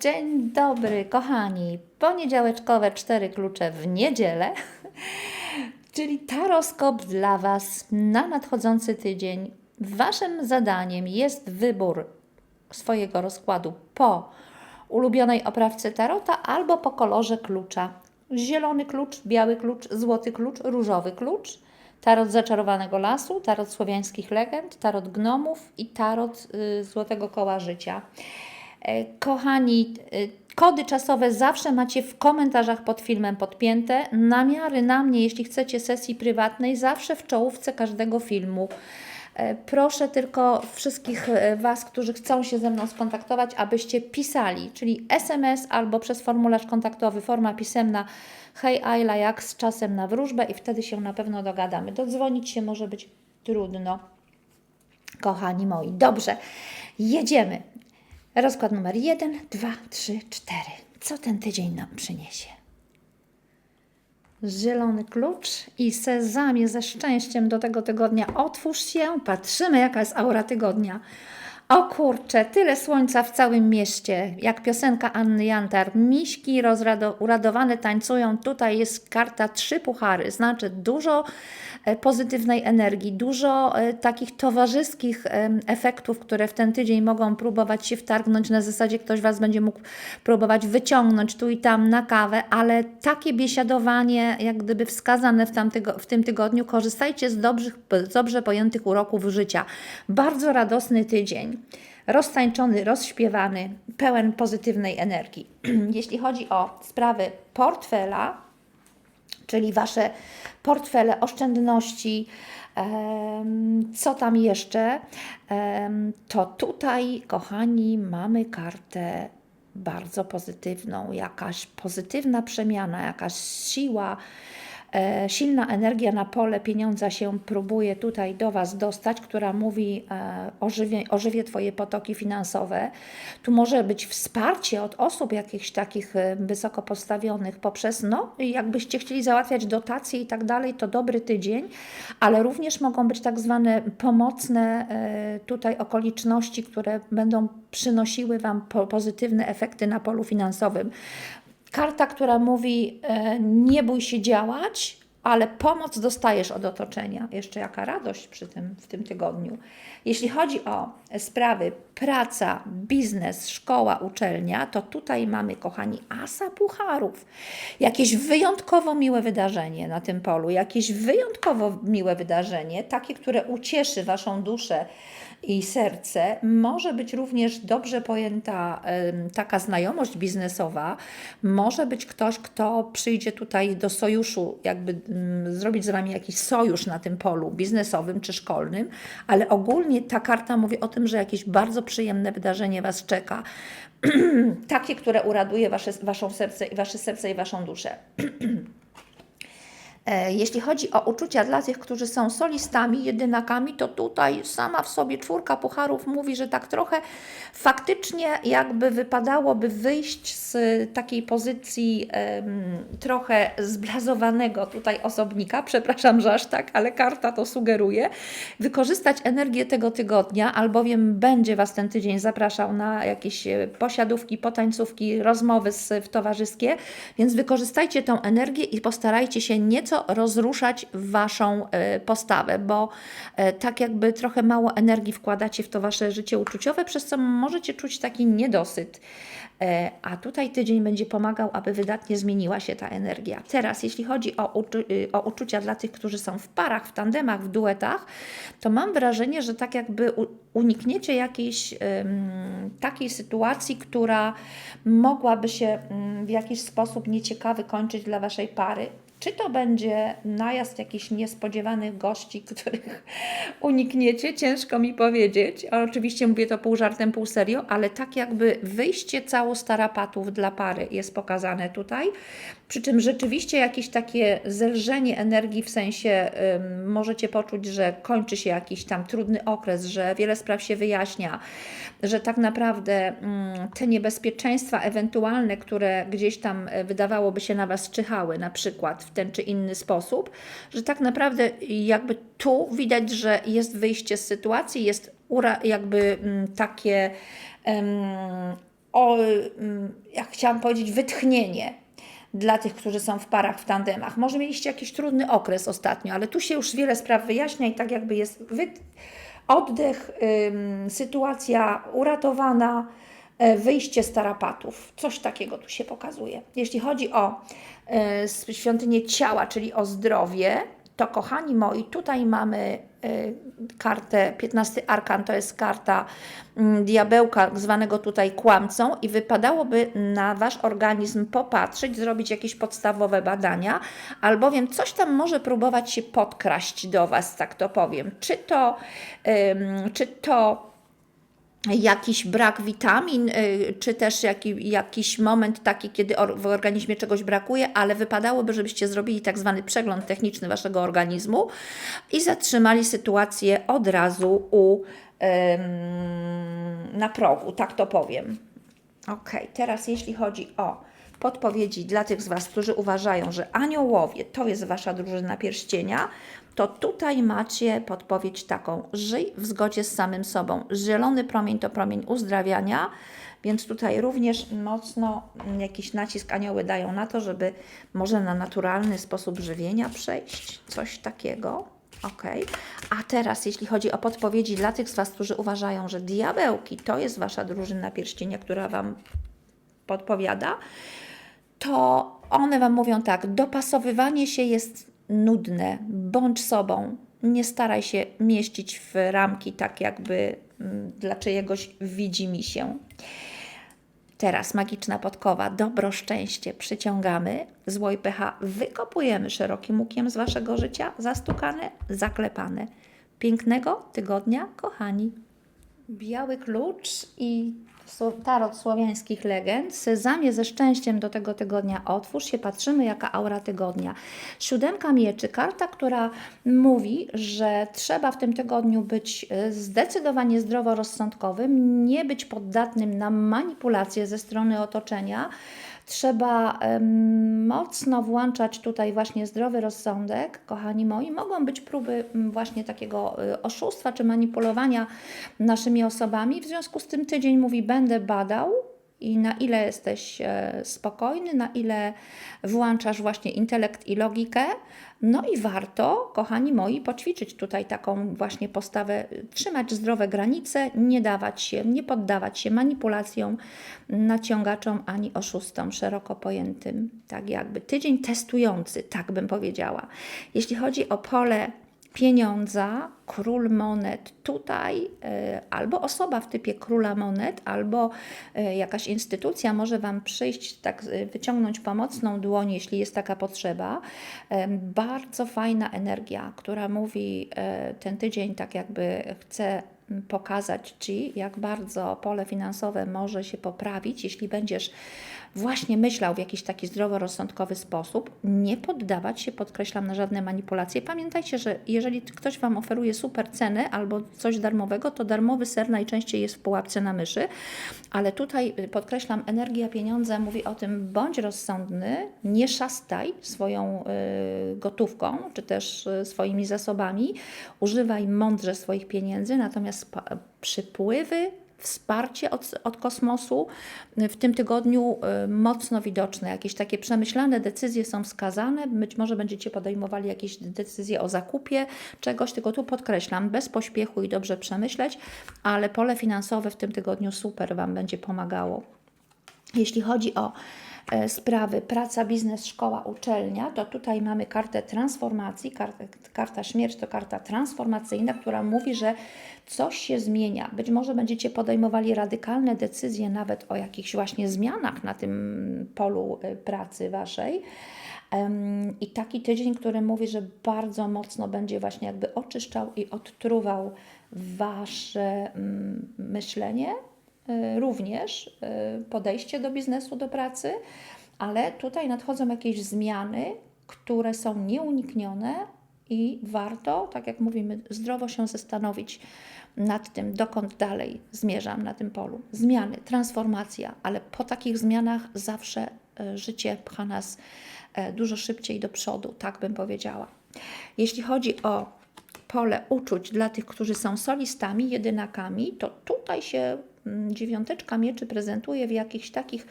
dzień dobry, kochani. Poniedziałeczkowe cztery klucze w niedzielę, czyli taroskop dla Was na nadchodzący tydzień. Waszym zadaniem jest wybór swojego rozkładu po ulubionej oprawce tarota albo po kolorze klucza. Zielony klucz, biały klucz, złoty klucz, różowy klucz. Tarot zaczarowanego lasu, tarot słowiańskich legend, tarot gnomów i tarot y, złotego koła życia. E, Kochani, y, kody czasowe zawsze macie w komentarzach pod filmem podpięte. Namiary na mnie, jeśli chcecie sesji prywatnej, zawsze w czołówce każdego filmu. E, Proszę tylko wszystkich e, Was, którzy chcą się ze mną skontaktować, abyście pisali, czyli SMS albo przez formularz kontaktowy, forma pisemna hej Ayla, jak z czasem na wróżbę i wtedy się na pewno dogadamy. Dodzwonić się może być trudno, kochani moi. Dobrze, jedziemy. Rozkład numer 1, 2, 3, 4. Co ten tydzień nam przyniesie? Zielony klucz i sezamie ze szczęściem do tego tygodnia. Otwórz się, patrzymy jaka jest aura tygodnia. O kurczę, tyle słońca w całym mieście, jak piosenka Anny Jantar. Miśki uradowane tańcują. Tutaj jest karta trzy puchary, znaczy dużo e, pozytywnej energii, dużo e, takich towarzyskich efektów, które w ten tydzień mogą próbować się wtargnąć. Na zasadzie ktoś Was będzie mógł próbować wyciągnąć tu i tam na kawę, ale takie biesiadowanie, jak gdyby wskazane w, tamtygo, w tym tygodniu, korzystajcie z, dobrych, dobrze pojętych uroków życia. Bardzo radosny tydzień roztańczony, rozśpiewany, pełen pozytywnej energii. Jeśli chodzi o sprawy portfela, czyli Wasze portfele oszczędności, co tam jeszcze, to tutaj, kochani, mamy kartę bardzo pozytywną, jakaś pozytywna przemiana, jakaś siła, silna energia na pole pieniądza się próbuje tutaj do Was dostać, która mówi e, ożywie, ożywie Twoje potoki finansowe. Tu może być wsparcie od osób jakichś takich e, wysoko postawionych poprzez, no, jakbyście chcieli załatwiać dotacje i tak dalej, to dobry tydzień, ale również mogą być tak zwane pomocne e, tutaj okoliczności, które będą przynosiły Wam po, pozytywne efekty na polu finansowym. Karta, która mówi: e, Nie bój się działać, ale pomoc dostajesz od otoczenia. Jeszcze jaka radość przy tym, w tym tygodniu. Jeśli chodzi o sprawy praca, biznes, szkoła, uczelnia, to tutaj mamy, kochani, asa pucharów. Jakieś wyjątkowo miłe wydarzenie na tym polu, jakieś wyjątkowo miłe wydarzenie, takie, które ucieszy Waszą duszę i serce, może być również dobrze pojęta taka znajomość biznesowa, może być ktoś, kto przyjdzie tutaj do sojuszu, jakby mm, zrobić z Wami jakiś sojusz na tym polu biznesowym czy szkolnym, ale ogólnie ta karta mówi o tym, że jakieś bardzo przyjemne wydarzenie Was czeka. Takie, które uraduje wasze, Waszą serce, Wasze serce i Waszą duszę. E, Jeśli chodzi o uczucia dla tych, którzy są solistami, jedynakami, to tutaj sama w sobie czwórka pucharów mówi, że tak trochę faktycznie jakby wypadałoby wyjść z takiej pozycji em, trochę zblazowanego tutaj osobnika, przepraszam, że aż tak, ale karta to sugeruje, wykorzystać energię tego tygodnia, albowiem będzie Was ten tydzień zapraszał na jakieś e, posiadówki, potańcówki, rozmowy w towarzyskie, więc wykorzystajcie tą energię i postarajcie się nieco rozruszać Waszą e, postawę, bo e, tak jakby trochę mało energii wkładacie w to Wasze życie uczuciowe, przez co możecie czuć taki niedosyt. E, A tutaj tydzień będzie pomagał, aby wydatnie zmieniła się ta energia. Teraz, jeśli chodzi o, uczu y, o uczucia dla tych, którzy są w parach, w tandemach, w duetach, to mam wrażenie, że tak jakby unikniecie jakiejś em, takiej sytuacji, która mogłaby się mm, w jakiś sposób nieciekawy kończyć dla Waszej pary. Czy to będzie najazd jakichś niespodziewanych gości, których unikniecie? Ciężko mi powiedzieć. Oczywiście mówię to pół żartem, pół serio, ale tak jakby wyjście całostarapatów dla pary jest pokazane tutaj. Przy czym rzeczywiście jakieś takie zelżenie energii, w sensie ym, możecie poczuć, że kończy się jakiś tam trudny okres, że wiele spraw się wyjaśnia, że tak naprawdę mm, te niebezpieczeństwa ewentualne, które gdzieś tam e, wydawałoby się na Was czyhały, na przykład w ten czy inny sposób, że tak naprawdę jakby tu widać, że jest wyjście z sytuacji, jest ura, jakby mm, takie o, mm, jak chciałam powiedzieć, wytchnienie dla tych, którzy są w parach, w tandemach. Może mieliście jakiś trudny okres ostatnio, ale tu się już wiele spraw wyjaśnia i tak jakby jest oddech, sytuacja uratowana, wyjście z tarapatów. Coś takiego tu się pokazuje. Jeśli chodzi o e, świątynię ciała, czyli o zdrowie, to kochani moi, tutaj mamy y, kartę, 15 arkan to jest karta mm, diabełka, zwanego tutaj kłamcą i wypadałoby na Wasz organizm popatrzeć, zrobić jakieś podstawowe badania, albowiem coś tam może próbować się podkraść do Was, tak to powiem. Czy to, ym, czy to jakiś brak witamin, y, czy też jaki, jakiś moment taki, kiedy w organizmie czegoś brakuje, ale wypadałoby, żebyście zrobili tak zwany przegląd techniczny waszego organizmu i zatrzymali sytuację od razu u, na progu, tak to powiem. Ok, teraz jeśli chodzi o podpowiedzi dla tych z Was, którzy uważają, że aniołowie to jest Wasza drużyna pierścienia, to tutaj macie podpowiedź taką: żyj w zgodzie z samym sobą. Zielony promień to promień uzdrawiania, więc tutaj również mocno jakiś nacisk anioły dają na to, żeby może na naturalny sposób żywienia przejść, coś takiego. Ok. A teraz, jeśli chodzi o podpowiedzi dla tych z Was, którzy uważają, że diabełki to jest Wasza drużyna pierścienia, która Wam podpowiada, to one Wam mówią tak: dopasowywanie się jest nudne, bądź sobą. Nie staraj się mieścić w ramki tak, jakby mm, dla czyjegoś widzi mi się. Teraz magiczna podkowa, dobro, szczęście przyciągamy, zło i pecha wykopujemy szerokim łukiem z Waszego życia, zastukane, zaklepane. Pięknego tygodnia, kochani. Biały klucz i tarot słowiańskich legend. Sezamie ze szczęściem do tego tygodnia otwórz się, patrzymy jaka aura tygodnia. Siódemka mieczy, karta, która mówi, że trzeba w tym tygodniu być e, zdecydowanie zdroworozsądkowym, nie być poddatnym na manipulacje ze strony otoczenia. Trzeba mocno włączać tutaj właśnie zdrowy rozsądek, kochani moi. Mogą być próby m, właśnie takiego y, oszustwa czy manipulowania naszymi osobami. W związku z tym tydzień mówi, będę badał i na ile jesteś e, spokojny, na ile włączasz właśnie intelekt i logikę. No i warto, kochani moi, poćwiczyć tutaj taką właśnie postawę, trzymać zdrowe granice, nie dawać się, nie poddawać się manipulacjom, naciągaczom ani oszustom szeroko pojętym. Tak jakby tydzień testujący, tak bym powiedziała. Jeśli chodzi o pole pieniądza, król monet tutaj, e, albo osoba w typie króla monet, albo e, jakaś instytucja może Wam przyjść, tak e, wyciągnąć pomocną dłoń, jeśli jest taka potrzeba. Bardzo fajna energia, która mówi e, ten tydzień, tak jakby chce pokazać Ci, jak bardzo pole finansowe może się poprawić, jeśli będziesz właśnie myślał w jakiś taki zdroworozsądkowy sposób, nie poddawać się, podkreślam, na żadne manipulacje. Pamiętajcie, że jeżeli ktoś Wam oferuje super ceny albo coś darmowego, to darmowy ser najczęściej jest w pułapce na myszy, ale tutaj y, podkreślam, energia pieniądza mówi o tym, bądź rozsądny, nie szastaj swoją y, gotówką, czy też y, swoimi zasobami, używaj mądrze swoich pieniędzy, natomiast przypływy wsparcie od, od kosmosu w tym tygodniu y, mocno widoczne. Jakieś takie przemyślane decyzje są wskazane. Być może będziecie podejmowali jakieś decyzje o zakupie czegoś, tylko tu podkreślam, bez pośpiechu i dobrze przemyśleć, ale pole finansowe w tym tygodniu super Wam będzie pomagało. Jeśli chodzi o sprawy praca, biznes, szkoła, uczelnia, to tutaj mamy kartę transformacji. Karta, karta śmierć to karta transformacyjna, która mówi, że coś się zmienia. Być może będziecie podejmowali radykalne decyzje nawet o jakichś właśnie zmianach na tym polu e, pracy waszej. I taki tydzień, który mówi, że bardzo mocno będzie właśnie jakby oczyszczał i odtruwał wasze mm, myślenie, również y, podejście do biznesu, do pracy, ale tutaj nadchodzą jakieś zmiany, które są nieuniknione i warto, tak jak mówimy, zdrowo się zastanowić nad tym, dokąd dalej zmierzam na tym polu. Zmiany, transformacja, ale po takich zmianach zawsze y, życie pcha nas e, dużo szybciej do przodu, tak bym powiedziała. Jeśli chodzi o pole uczuć dla tych, którzy są solistami, jedynakami, to tutaj się dziewiąteczka mieczy prezentuje w jakichś takich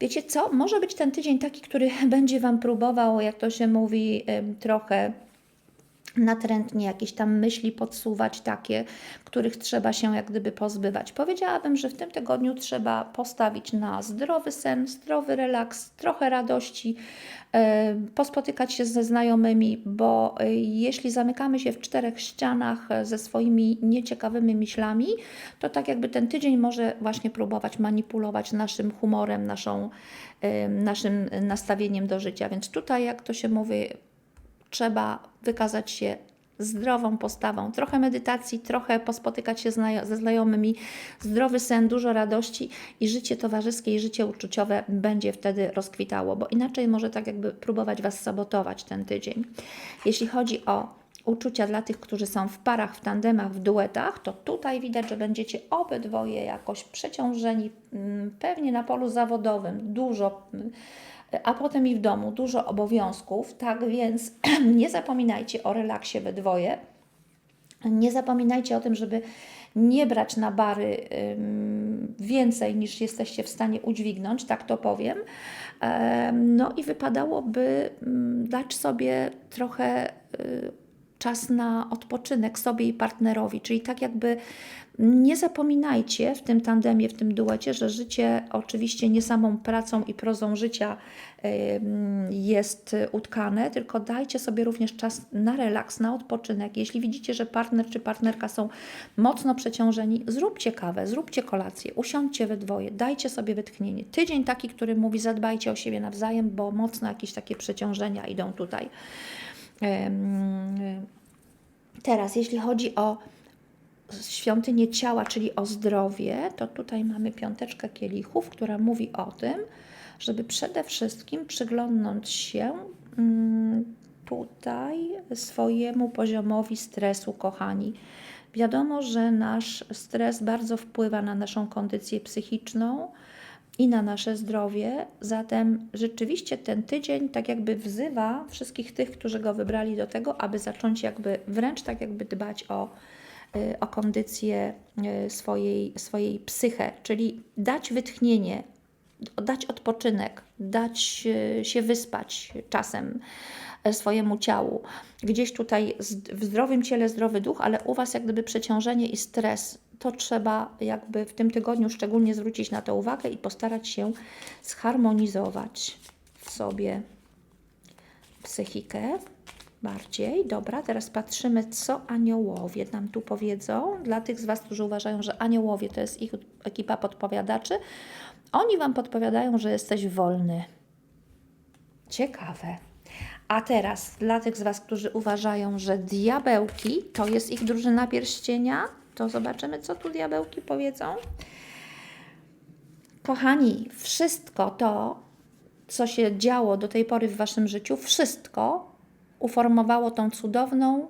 Wiecie co? Może być ten tydzień taki, który będzie Wam próbował, jak to się mówi, trochę natrętnie jakieś tam myśli podsuwać takie, których trzeba się jak gdyby pozbywać. Powiedziałabym, że w tym tygodniu trzeba postawić na zdrowy sen, zdrowy relaks, trochę radości, e, pospotykać się ze znajomymi, bo e, jeśli zamykamy się w czterech ścianach e, ze swoimi nieciekawymi myślami, to tak jakby ten tydzień może właśnie próbować manipulować naszym humorem, naszą, naszym nastawieniem do życia. Więc tutaj, jak to się mówi, trzeba wykazać się zdrową postawą, trochę medytacji, trochę pospotykać się ze znajomymi, zdrowy sen, dużo radości i życie towarzyskie i życie uczuciowe będzie wtedy rozkwitało, bo inaczej może tak jakby próbować Was sabotować ten tydzień. Jeśli chodzi o uczucia dla tych, którzy są w parach, w tandemach, w duetach, to tutaj widać, że będziecie obydwoje jakoś przeciążeni, mm, pewnie na polu zawodowym, dużo mm, a potem i w domu dużo obowiązków, tak więc nie zapominajcie o relaksie we dwoje. Nie zapominajcie o tym, żeby nie brać na bary więcej niż jesteście w stanie udźwignąć, tak to powiem. Em, no i wypadałoby dać sobie trochę y, czas na odpoczynek sobie i partnerowi, czyli tak jakby nie zapominajcie w tym tandemie, w tym duecie, że życie oczywiście nie samą pracą i prozą życia jest utkane, tylko dajcie sobie również czas na relaks, na odpoczynek. Jeśli widzicie, że partner czy partnerka są mocno przeciążeni, zróbcie kawę, zróbcie kolację, usiądźcie we dwoje, dajcie sobie wytchnienie. Tydzień taki, który mówi zadbajcie o siebie nawzajem, bo mocno jakieś takie przeciążenia idą tutaj. Teraz, jeśli chodzi o świątynię ciała, czyli o zdrowie, to tutaj mamy piąteczkę kielichów, która mówi o tym, żeby przede wszystkim przyglądnąć się mm, tutaj swojemu poziomowi stresu, kochani. Wiadomo, że nasz stres bardzo wpływa na naszą kondycję psychiczną i na nasze zdrowie. Zatem rzeczywiście ten tydzień tak jakby wzywa wszystkich tych, którzy go wybrali do tego, aby zacząć jakby wręcz tak jakby dbać o, o kondycję y, swojej, swojej psychę, czyli dać wytchnienie, dać odpoczynek, dać y, się wyspać czasem e, swojemu ciału. Gdzieś tutaj w zdrowym ciele zdrowy duch, ale u Was jak gdyby przeciążenie i stres, to trzeba jakby w tym tygodniu szczególnie zwrócić na to uwagę i postarać się zharmonizować w sobie psychikę bardziej. Dobra, teraz patrzymy, co aniołowie nam tu powiedzą. Dla tych z Was, którzy uważają, że aniołowie to jest ich ekipa podpowiadaczy, oni Wam podpowiadają, że jesteś wolny. Ciekawe. A teraz dla tych z Was, którzy uważają, że diabełki to jest ich drużyna pierścienia, to zobaczymy, co tu diabełki powiedzą. Kochani, wszystko to, co się działo do tej pory w Waszym życiu, wszystko uformowało tą cudowną,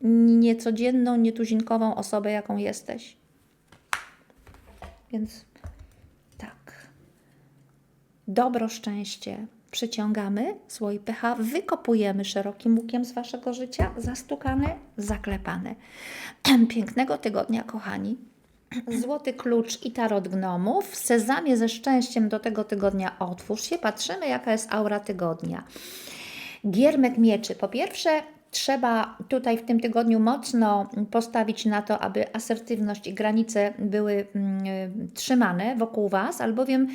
niecodzienną, nietuzinkową osobę, jaką jesteś. Więc tak. Dobro, szczęście przyciągamy, słoi pH wykopujemy szerokim łukiem z Waszego życia, zastukane, zaklepane. Pięknego tygodnia, kochani. Złoty klucz i tarot gnomów. Sezamie ze szczęściem do tego tygodnia otwórz się. Patrzymy, jaka jest aura tygodnia. Giermek mieczy. Po pierwsze, trzeba tutaj w tym tygodniu mocno postawić na to, aby asertywność i granice były mm, trzymane wokół Was, albowiem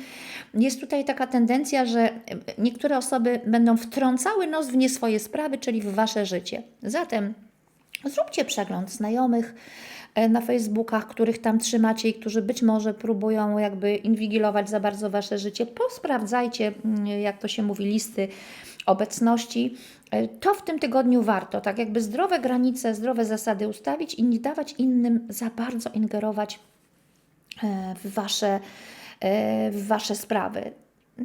jest tutaj taka tendencja, że niektóre osoby będą wtrącały nos w nie swoje sprawy, czyli w Wasze życie. Zatem zróbcie przegląd znajomych e, na Facebookach, których tam trzymacie i którzy być może próbują jakby inwigilować za bardzo Wasze życie. Posprawdzajcie, mm, jak to się mówi, listy obecności. E, To w tym tygodniu warto, tak jakby zdrowe granice, zdrowe zasady ustawić i nie dawać innym za bardzo ingerować e, w Wasze, e, w wasze sprawy.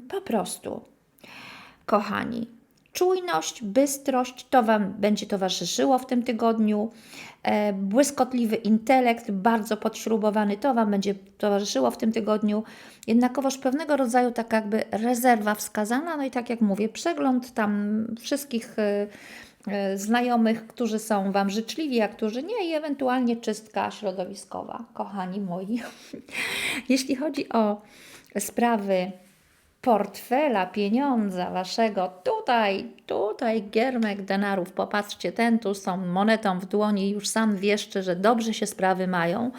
Po prostu. Kochani, czujność, bystrość to Wam będzie towarzyszyło w tym tygodniu. E, błyskotliwy intelekt, bardzo podśrubowany, to Wam będzie towarzyszyło w tym tygodniu. Jednakowoż pewnego rodzaju taka jakby rezerwa wskazana, no i tak jak mówię, przegląd tam wszystkich e, e, znajomych, którzy są Wam życzliwi, a którzy nie, i ewentualnie czystka środowiskowa, kochani moi. Jeśli chodzi o sprawy portfela, pieniądza waszego, tutaj, tutaj giermek denarów, popatrzcie, ten tu są monetą w dłoni, już sam wieszczy, że dobrze się sprawy mają.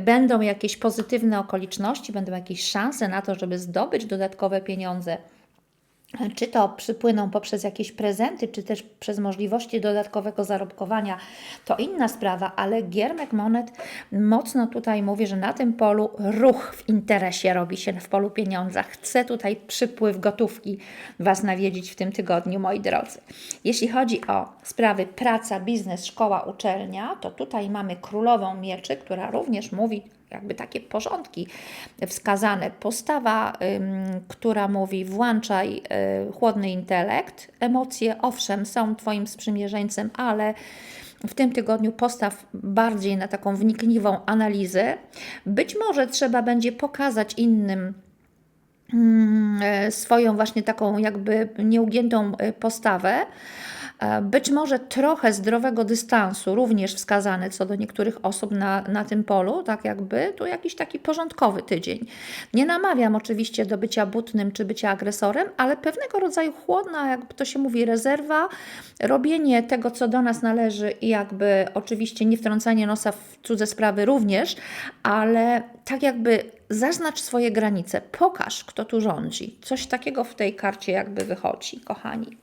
Będą jakieś pozytywne okoliczności, będą jakieś szanse na to, żeby zdobyć dodatkowe pieniądze czy to przypłyną poprzez jakieś prezenty, czy też przez możliwości dodatkowego zarobkowania, to inna sprawa, ale Giermek Monet mocno tutaj mówi, że na tym polu ruch w interesie robi się w polu pieniądza. Chce tutaj przypływ gotówki Was nawiedzić w tym tygodniu, moi drodzy. Jeśli chodzi o sprawy praca, biznes, szkoła, uczelnia, to tutaj mamy królową mieczy, która również mówi jakby takie porządki wskazane. Postawa, która mówi włączaj y, chłodny intelekt. Emocje, owszem, są Twoim sprzymierzeńcem, ale w tym tygodniu postaw bardziej na taką wnikliwą analizę. Być może trzeba będzie pokazać innym, swoją właśnie taką jakby nieugiętą y, postawę, E, być może trochę zdrowego dystansu, również wskazany co do niektórych osób na, na tym polu, tak jakby tu jakiś taki porządkowy tydzień. Nie namawiam oczywiście do bycia butnym czy bycia agresorem, ale pewnego rodzaju chłodna, jakby to się mówi, rezerwa, robienie tego, co do nas należy i jakby oczywiście nie wtrącanie nosa w cudze sprawy również, ale tak jakby zaznacz swoje granice, pokaż, kto tu rządzi. Coś takiego w tej karcie jakby wychodzi, kochani.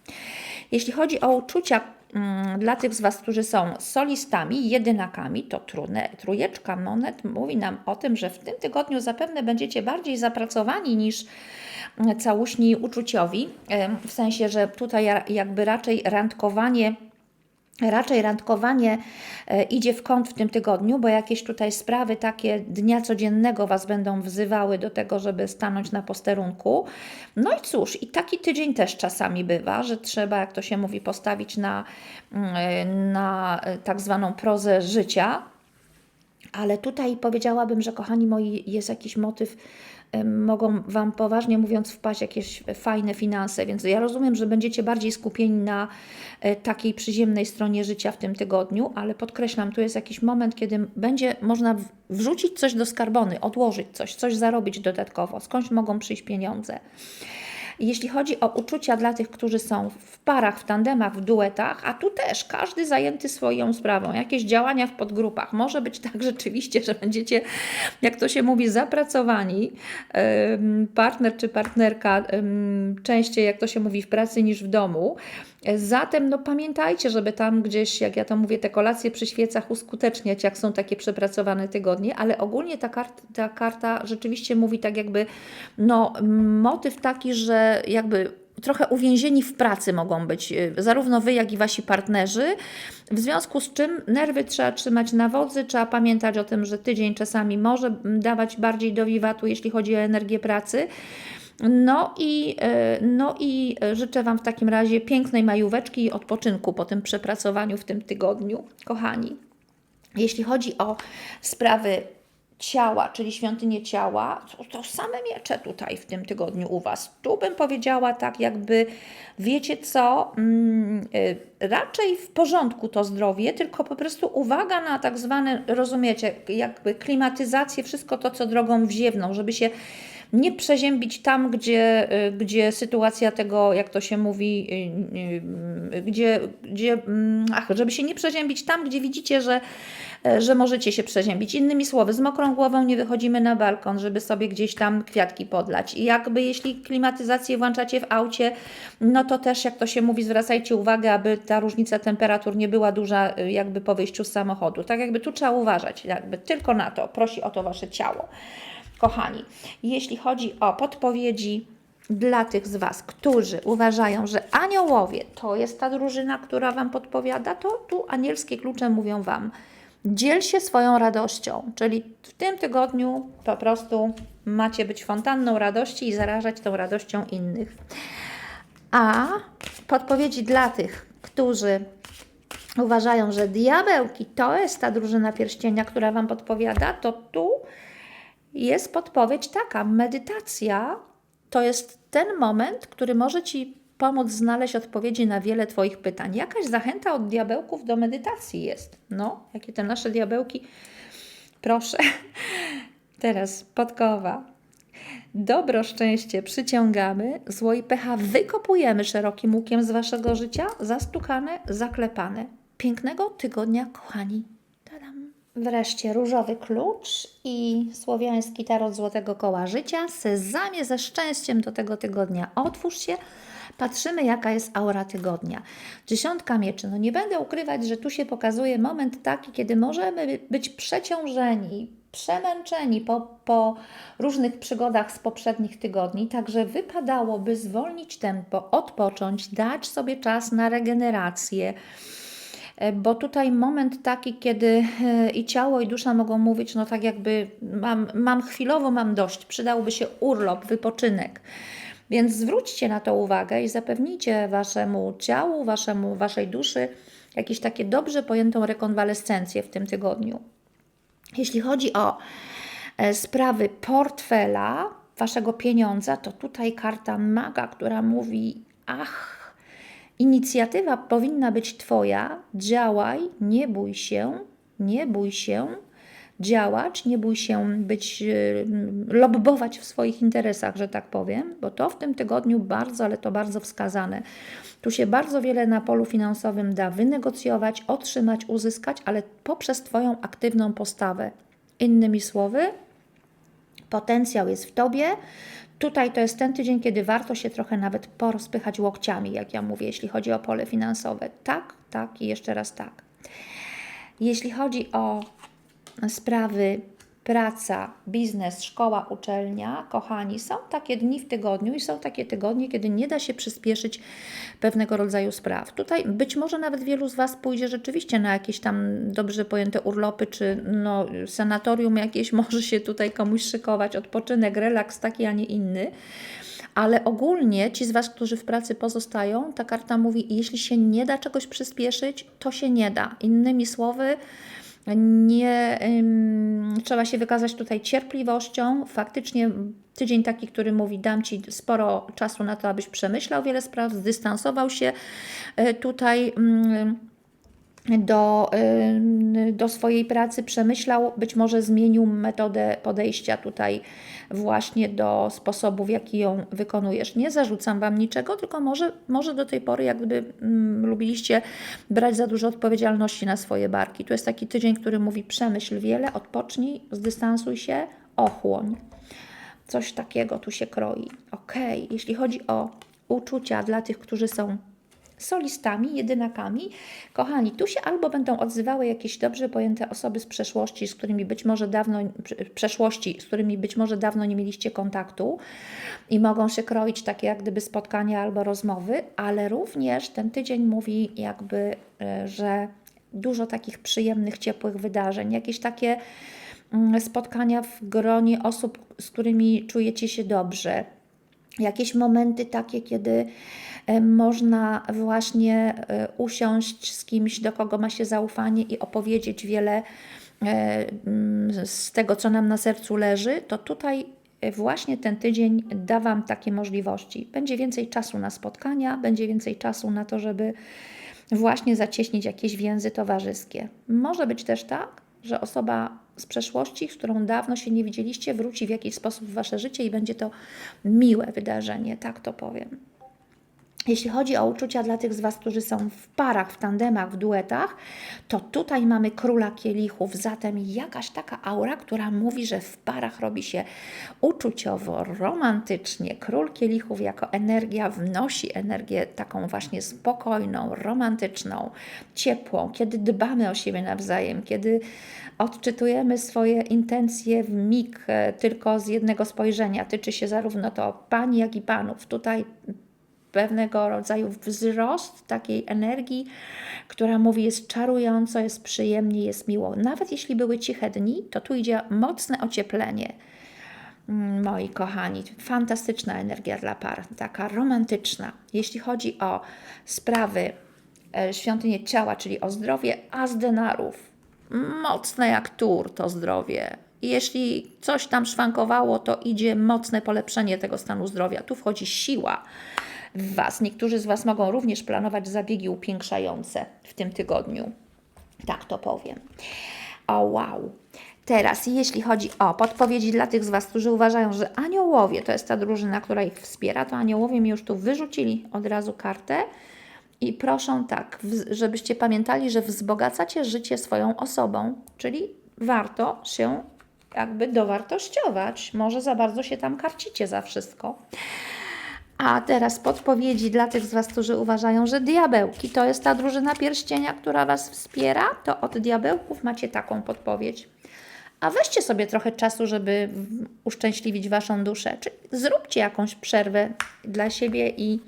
Jeśli chodzi o uczucia mm, dla tych z Was, którzy są solistami, jedynakami, to trudne, trójeczka monet mówi nam o tym, że w tym tygodniu zapewne będziecie bardziej zapracowani niż mm, całuśni uczuciowi, w sensie, że tutaj jakby raczej randkowanie Raczej randkowanie e, idzie w kąt w tym tygodniu, bo jakieś tutaj sprawy takie dnia codziennego Was będą wzywały do tego, żeby stanąć na posterunku. No i cóż, i taki tydzień też czasami bywa, że trzeba, jak to się mówi, postawić na, mm, na e, tak zwaną prozę życia. Ale tutaj powiedziałabym, że kochani moi, jest jakiś motyw mogą Wam poważnie mówiąc wpaść jakieś fajne finanse, więc ja rozumiem, że będziecie bardziej skupieni na e, takiej przyziemnej stronie życia w tym tygodniu, ale podkreślam, tu jest jakiś moment, kiedy będzie można wrzucić coś do skarbony, odłożyć coś, coś zarobić dodatkowo, skądś mogą przyjść pieniądze. Jeśli chodzi o uczucia dla tych, którzy są w parach, w tandemach, w duetach, a tu też każdy zajęty swoją sprawą, jakieś działania w podgrupach. Może być tak rzeczywiście, że będziecie, jak to się mówi, zapracowani, partner czy partnerka częściej, jak to się mówi, w pracy niż w domu. Zatem no pamiętajcie, żeby tam gdzieś, jak ja to mówię, te kolacje przy świecach uskuteczniać, jak są takie przepracowane tygodnie, ale ogólnie ta, kart, ta karta rzeczywiście mówi tak jakby, no motyw taki, że jakby trochę uwięzieni w pracy mogą być, y, zarówno wy, jak i wasi partnerzy, w związku z czym nerwy trzeba trzymać na wodzy, trzeba pamiętać o tym, że tydzień czasami może dawać bardziej do wiwatu, jeśli chodzi o energię pracy. No i, e, no i życzę Wam w takim razie pięknej majóweczki i odpoczynku po tym przepracowaniu w tym tygodniu, kochani. Jeśli chodzi o sprawy ciała, czyli świątynię ciała, to, to same miecze tutaj w tym tygodniu u Was. Tu bym powiedziała tak, jakby wiecie co, mm, y, raczej w porządku to zdrowie, tylko po prostu uwaga na tak zwane, rozumiecie, jakby klimatyzację, wszystko to, co drogą wziewną, żeby się nie przeziębić tam, gdzie, y, gdzie sytuacja tego, jak to się mówi, y, y, gdzie, gdzie mm, ach, żeby się nie przeziębić tam, gdzie widzicie, że, e, że możecie się przeziębić. Innymi słowy, z mokrą głową nie wychodzimy na balkon, żeby sobie gdzieś tam kwiatki podlać. I jakby jeśli klimatyzację włączacie w aucie, no to też, jak to się mówi, zwracajcie uwagę, aby ta różnica temperatur nie była duża jakby po wyjściu z samochodu. Tak jakby tu trzeba uważać, jakby tylko na to. Prosi o to Wasze ciało. Kochani, jeśli chodzi o podpowiedzi dla tych z Was, którzy uważają, że aniołowie to jest ta drużyna, która Wam podpowiada, to tu anielskie klucze mówią Wam, dziel się swoją radością, czyli w tym tygodniu po prostu macie być fontanną radości i zarażać tą radością innych. A podpowiedzi dla tych, którzy uważają, że diabełki to jest ta drużyna pierścienia, która Wam podpowiada, to tu jest podpowiedź taka: medytacja to jest ten moment, który może Ci pomóc znaleźć odpowiedzi na wiele Twoich pytań. Jakaś zachęta od diabełków do medytacji jest. No, jakie te nasze diabełki. Proszę. Teraz podkowa. Dobro, szczęście przyciągamy, zło i pecha wykopujemy szerokim łukiem z Waszego życia, zastukane, zaklepane. Pięknego tygodnia, kochani. Wreszcie różowy klucz i słowiański tarot Złotego Koła Życia. Sezamie ze szczęściem do tego tygodnia. Otwórz się, patrzymy jaka jest aura tygodnia. Dziesiątka mieczy. No nie będę ukrywać, że tu się pokazuje moment taki, kiedy możemy być przeciążeni, przemęczeni po, po różnych przygodach z poprzednich tygodni, także wypadałoby zwolnić tempo, odpocząć, dać sobie czas na regenerację. E, Bo tutaj moment taki, kiedy e, i ciało, i dusza mogą mówić, no tak jakby mam, mam chwilowo, mam dość, przydałby się urlop, wypoczynek. Więc zwróćcie na to uwagę i zapewnijcie waszemu ciału, waszemu, waszej duszy jakieś takie dobrze pojętą rekonwalescencję w tym tygodniu. Jeśli chodzi o e, sprawy portfela, waszego pieniądza, to tutaj karta maga, która mówi: Ach, inicjatywa powinna być Twoja, działaj, nie bój się, nie bój się działać, nie bój się być, yy, lobbować w swoich interesach, że tak powiem, bo to w tym tygodniu bardzo, ale to bardzo wskazane. Tu się bardzo wiele na polu finansowym da wynegocjować, otrzymać, uzyskać, ale poprzez Twoją aktywną postawę. Innymi słowy, potencjał jest w Tobie. Tutaj to jest ten tydzień, kiedy warto się trochę nawet porozpychać łokciami, jak ja mówię, jeśli chodzi o pole finansowe. Tak, tak i jeszcze raz tak. Jeśli chodzi o sprawy praca, biznes, szkoła, uczelnia, kochani, są takie dni w tygodniu i są takie tygodnie, kiedy nie da się przyspieszyć pewnego rodzaju spraw. Tutaj być może nawet wielu z Was pójdzie rzeczywiście na jakieś tam dobrze pojęte urlopy, czy no, sanatorium jakieś może się tutaj komuś szykować, odpoczynek, relaks taki, a nie inny. Ale ogólnie ci z Was, którzy w pracy pozostają, ta karta mówi, jeśli się nie da czegoś przyspieszyć, to się nie da. Innymi słowy, nie ym, trzeba się wykazać tutaj cierpliwością. Faktycznie tydzień taki, który mówi, dam Ci sporo czasu na to, abyś przemyślał wiele spraw, zdystansował się y, tutaj. Ym, do, do swojej pracy, przemyślał, być może zmienił metodę podejścia tutaj właśnie do sposobu, w jaki ją wykonujesz. Nie zarzucam Wam niczego, tylko może, może do tej pory jakby mm, lubiliście brać za dużo odpowiedzialności na swoje barki. Tu jest taki tydzień, który mówi przemyśl wiele, odpocznij, zdystansuj się, ochłoń. Coś takiego tu się kroi. Ok, jeśli chodzi o uczucia dla tych, którzy są solistami, jedynakami. Kochani, tu się albo będą odzywały jakieś dobrze pojęte osoby z przeszłości, z którymi być może dawno, przeszłości, z którymi być może dawno nie mieliście kontaktu i mogą się kroić takie jak gdyby spotkania albo rozmowy, ale również ten tydzień mówi jakby, e, że dużo takich przyjemnych, ciepłych wydarzeń, jakieś takie mm, spotkania w gronie osób, z którymi czujecie się dobrze, jakieś momenty takie, kiedy można właśnie e, usiąść z kimś, do kogo ma się zaufanie i opowiedzieć wiele e, mm, z tego, co nam na sercu leży, to tutaj właśnie ten tydzień da Wam takie możliwości. Będzie więcej czasu na spotkania, będzie więcej czasu na to, żeby właśnie zacieśnić jakieś więzy towarzyskie. Może być też tak, że osoba z przeszłości, z którą dawno się nie widzieliście, wróci w jakiś sposób w Wasze życie i będzie to miłe wydarzenie, tak to powiem. Jeśli chodzi o uczucia dla tych z Was, którzy są w parach, w tandemach, w duetach, to tutaj mamy króla kielichów, zatem jakaś taka aura, która mówi, że w parach robi się uczuciowo, romantycznie. Król kielichów jako energia wnosi energię taką właśnie spokojną, romantyczną, ciepłą, kiedy dbamy o siebie nawzajem, kiedy odczytujemy swoje intencje w mig e, tylko z jednego spojrzenia. Tyczy się zarówno to pań, jak i panów. Tutaj pewnego rodzaju wzrost takiej energii, która mówi jest czarująco, jest przyjemnie, jest miło. Nawet jeśli były ciche dni, to tu idzie mocne ocieplenie. Mm, Moi kochani, fantastyczna energia dla par, taka romantyczna. Jeśli chodzi o sprawy e, świątynie ciała, czyli o zdrowie, a z denarów, mocne jak tur to zdrowie. Jeśli coś tam szwankowało, to idzie mocne polepszenie tego stanu zdrowia. Tu wchodzi siła w Was. Niektórzy z Was mogą również planować zabiegi upiększające w tym tygodniu. Tak to powiem. O wow. Teraz, jeśli chodzi o podpowiedzi dla tych z Was, którzy uważają, że aniołowie to jest ta drużyna, która ich wspiera, to aniołowie mi już tu wyrzucili od razu kartę i proszą tak, żebyście pamiętali, że wzbogacacie życie swoją osobą, czyli warto się jakby dowartościować. Może za bardzo się tam karcicie za wszystko. A teraz podpowiedzi dla tych z Was, którzy uważają, że diabełki to jest ta drużyna pierścienia, która Was wspiera, to od diabełków macie taką podpowiedź. A weźcie sobie trochę czasu, żeby uszczęśliwić Waszą duszę. Czyli zróbcie jakąś przerwę dla siebie i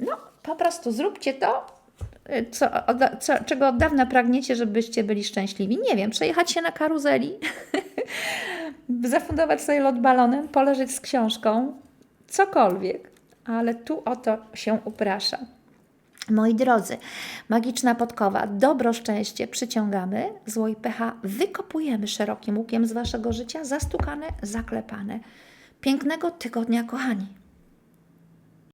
no, po prostu zróbcie to, co, od, co, czego od dawna pragniecie, żebyście byli szczęśliwi. Nie wiem, przejechać się na karuzeli, zafundować sobie lot balonem, poleżeć z książką, cokolwiek, ale tu o to się uprasza. Moi drodzy, magiczna podkowa, dobro szczęście przyciągamy, zło i pecha wykopujemy szerokim łukiem z Waszego życia, zastukane, zaklepane. Pięknego tygodnia, kochani.